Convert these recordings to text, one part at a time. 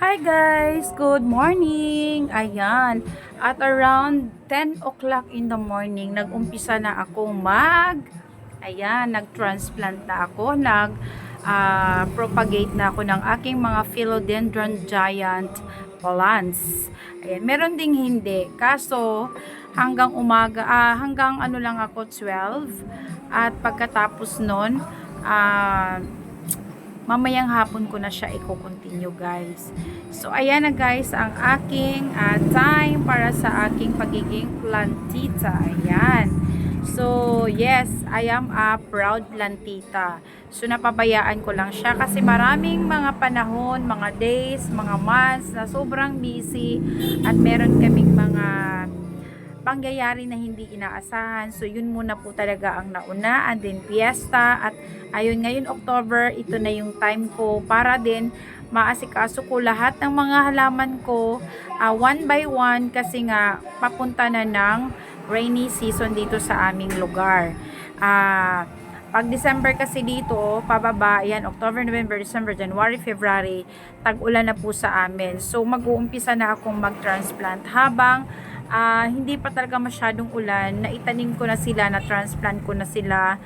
Hi guys! Good morning! Ayan, at around 10 o'clock in the morning, nag-umpisa na ako mag, ayan, nag-transplant na ako, nag, ah, propagate na ako ng aking mga philodendron giant plants. Ayan, meron ding hindi. Kaso, hanggang umaga, ah, hanggang ano lang ako, 12. At pagkatapos nun, ah, mamayang hapon ko na siya i-continue guys. So ayan na guys ang aking ah, time para sa aking pagiging plantita. Ayan. So yes, I am a proud plantita. So napabayaan ko lang siya kasi maraming mga panahon, mga days, mga months na sobrang busy at meron kaming mga pangyayari na hindi inaasahan. So, yun muna po talaga ang nauna. And then, fiesta. At ayun, ngayon October, ito na yung time ko para din maasikaso ko lahat ng mga halaman ko ah, one by one kasi nga papunta na ng rainy season dito sa aming lugar. Ah, pag December kasi dito, pababa, yan, October, November, December, January, February, tag-ulan na po sa amin. So, mag-uumpisa na akong mag-transplant habang ah, hindi pa talaga masyadong ulan, naitanim ko na sila, na-transplant ko na sila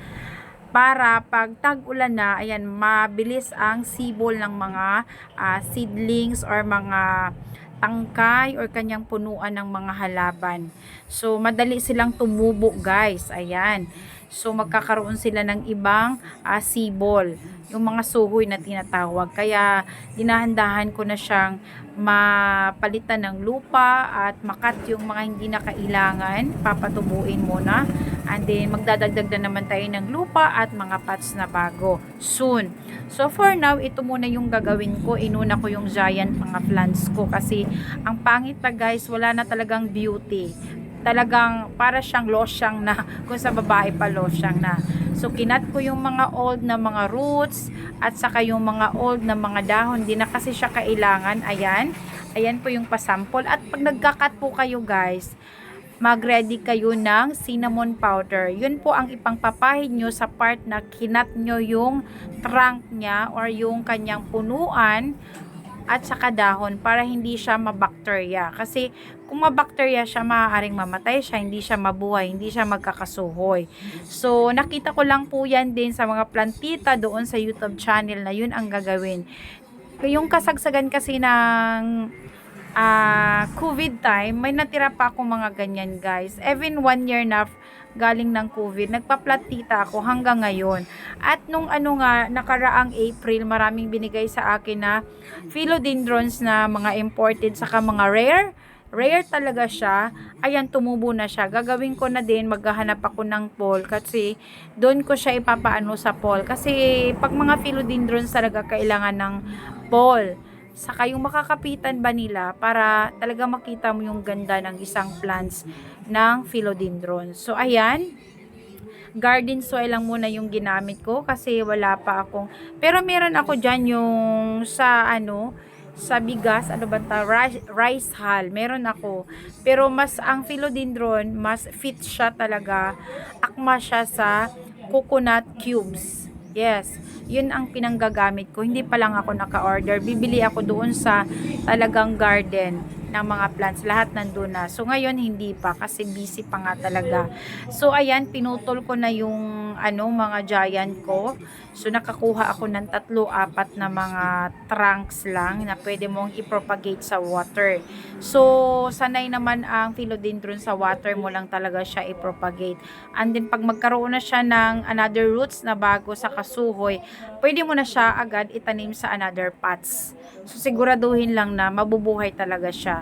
para pag tag-ulan na, ayan, mabilis ang sibol ng mga ah, seedlings or mga tangkay or kanyang punuan ng mga halaban. So, madali silang tumubo, guys. Ayan. So, magkakaroon sila ng ibang ah, sibol. Yung mga suhoy na tinatawag. Kaya, dinahandahan ko na siyang mapalitan ng lupa at makat yung mga hindi na kailangan. Papatubuin muna. And then, magdadagdag na naman tayo ng lupa at mga pots na bago. Soon. So, for now, ito muna yung gagawin ko. Inuna ko yung giant mga plants ko kasi ang pangit na guys, wala na talagang beauty talagang para siyang losyang na kung sa babae pa losyang na. So kinat ko yung mga old na mga roots at saka yung mga old na mga dahon. Di na kasi siya kailangan. Ayan. Ayan po yung pasample. At pag nagkakat po kayo guys, mag-ready kayo ng cinnamon powder. Yun po ang ipangpapahid nyo sa part na kinat nyo yung trunk niya or yung kanyang punuan at saka dahon para hindi siya mabakterya. Kasi kung mabakterya siya, maaaring mamatay siya, hindi siya mabuhay, hindi siya magkakasuhoy. So, nakita ko lang po yan din sa mga plantita doon sa YouTube channel na yun ang gagawin. Yung kasagsagan kasi ng ah COVID time, may natira pa ako mga ganyan guys. Even one year na galing ng COVID, nagpa-platita ako hanggang ngayon. At nung ano nga, nakaraang April, maraming binigay sa akin na philodendrons na mga imported saka mga rare. Rare talaga siya. Ayan, tumubo na siya. Gagawin ko na din, maghahanap ako ng pole kasi doon ko siya ipapaano sa pole. Kasi pag mga philodendrons talaga kailangan ng pole saka yung makakapitan ba nila para talaga makita mo yung ganda ng isang plants ng philodendron. So, ayan. Garden soil lang muna yung ginamit ko kasi wala pa akong... Pero meron ako dyan yung sa ano, sa bigas, ano ba ta, rice, rice hull, meron ako. Pero mas ang philodendron, mas fit siya talaga. Akma siya sa coconut cubes. Yes, yun ang pinanggagamit ko. Hindi pa lang ako naka-order. Bibili ako doon sa talagang garden ng mga plants. Lahat nandun na. So, ngayon hindi pa kasi busy pa nga talaga. So, ayan, pinutol ko na yung ano, mga giant ko. So, nakakuha ako ng tatlo, apat na mga trunks lang na pwede mong i-propagate sa water. So, sanay naman ang philodendron sa water mo lang talaga siya i-propagate. And then, pag magkaroon na siya ng another roots na bago sa kasuhoy, pwede mo na siya agad itanim sa another pots. So, siguraduhin lang na mabubuhay talaga siya.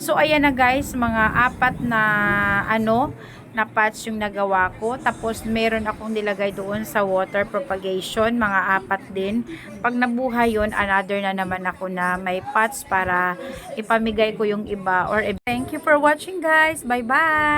So, ayan na guys, mga apat na ano, na pots yung nagawa ko. Tapos, meron akong nilagay doon sa water propagation, mga apat din. Pag nabuhay yun, another na naman ako na may pots para ipamigay ko yung iba. Or, thank you for watching guys. Bye-bye!